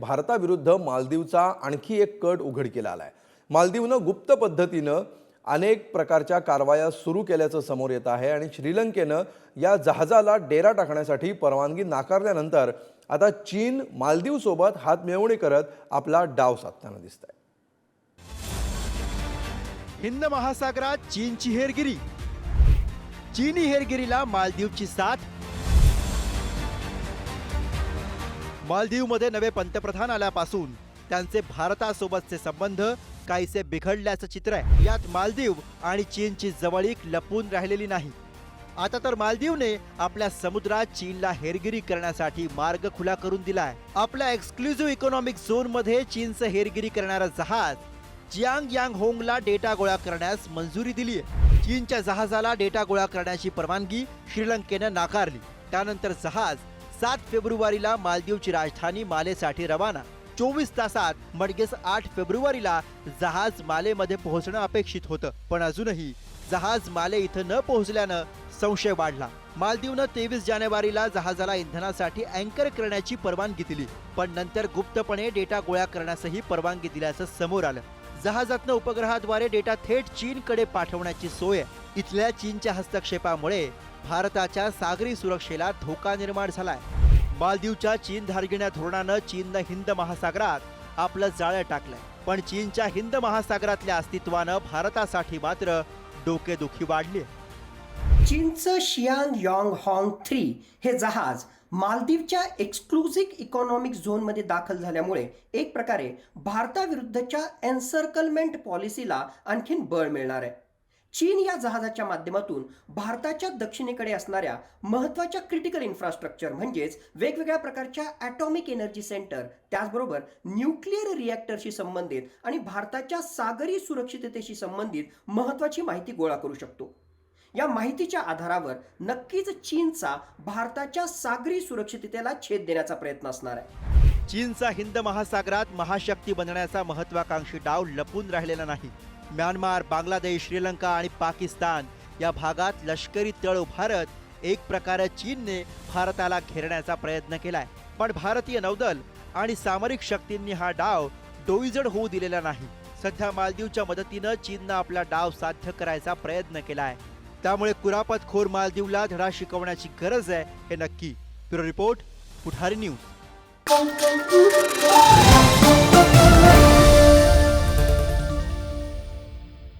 भारताविरुद्ध मालदीवचा आणखी एक कट उघडकीला आलाय. मालदीवनं गुप्त पद्धतीनं अनेक प्रकारच्या कारवाया सुरू केल्याचं समोर येत आहे आणि श्रीलंकेनं या जहाजाला डेरा टाकण्यासाठी परवानगी नाकारल्यानंतर आता चीन मालदीवसोबत हातमिळवणी करत आपला डाव साधताना दिसत आहे हिंद महासागरात चीनची हेरगिरी. चीनी हेरगिरीला मालदीवची साथ मालदीवमध्ये नवे पंतप्रधान आल्यापासून त्यांचे भारतासोबतचे संबंध काहीसे बिघडल्याचं चित्र आहे. यात मालदीव आणि चीनची जवळीक लपून राहिलेली नाही. आता तर मालदीवने आपल्या समुद्रात चीनला हेरगिरी करण्यासाठी मार्ग खुला करून दिलाय. आपल्या एक्सक्लुझिव्ह इकॉनॉमिक झोनमध्ये चीनचं हेरगिरी करणारं जहाज जियांग यांग होंगला डेटा गोळा करण्यास मंजुरी दिली आहे. चीनच्या जहाजाला डेटा गोळा करण्याची परवानगी श्रीलंकेनं नाकारली. त्यानंतर जहाज सात फेब्रुवारीला मालदीवची राजधानी मालेसाठी रवाना. चोवीस तासात म्हणजेच आठ फेब्रुवारीला जहाज मालेमध्ये पोहोचणं अपेक्षित होतं पण अजूनही जहाज माले इथं न पोहोचल्यानं संशय वाढला. मालदीवनं तेवीस जानेवारीला जहाजाला इंधनासाठी अँकर करण्याची परवानगी दिली पण नंतर गुप्तपणे डेटा गोळा करण्यासही परवानगी दिल्याचं समोर आलं. जहाजातनं उपग्रहाद्वारे डेटा थेट चीनकडे पाठवण्याची सोय इथल्या चीनच्या हस्तक्षेपामुळे भारताच्या सागरी सुरक्षेला धोका निर्माण झालाय. मालदीवच्या चीन धारगिण्या धोरणानं चीननं हिंद महासागरात आपलं जाळं टाकलंय. पण चीनच्या हिंद महासागरातल्या अस्तित्वानं भारतासाठी मात्र डोकेदुखी वाढली चीनचं शियांग यॉंग हॉंग थ्री हे जहाज मालदीवच्या एक्सक्लुझिव्ह इकॉनॉमिक झोनमध्ये दाखल झाल्यामुळे एक प्रकारे भारताविरुद्धच्या एन्सर्कलमेंट पॉलिसीला आणखीन बळ मिळणार आहे. चीन या जहाजाच्या माध्यमातून भारताच्या दक्षिणेकडे असणाऱ्या महत्त्वाच्या क्रिटिकल इन्फ्रास्ट्रक्चर म्हणजेच वेगवेगळ्या प्रकारच्या ॲटॉमिक एनर्जी सेंटर त्याचबरोबर न्यूक्लिअर रिॲक्टरशी संबंधित आणि भारताच्या सागरी सुरक्षिततेशी संबंधित महत्त्वाची माहिती गोळा करू शकतो. या माहितीच्या आधारावर नक्कीच चीनचा भारताच्या सागरी सुरक्षिततेला छेद देण्याचा प्रयत्न असणार आहे. चीनचा हिंद महासागरात महाशक्ती बनण्याचा महत्वाकांक्षी डाव लपून राहिलेला नाही. म्यानमार बांगलादेश श्रीलंका आणि पाकिस्तान या भागात लष्करी तळ उभारत एक प्रकारे चीनने भारताला घेरण्याचा प्रयत्न केलाय. पण भारतीय नौदल आणि सामरिक शक्तींनी हा डाव डोईजड होऊ दिलेला नाही. सध्या मालदीवच्या मदतीनं चीननं आपला डाव साध्य करायचा प्रयत्न केलाय. त्यामुळे कुरापतखोर मालदीवला धडा शिकवण्याची गरज आहे हे नक्की. Bureau report Pudhari news.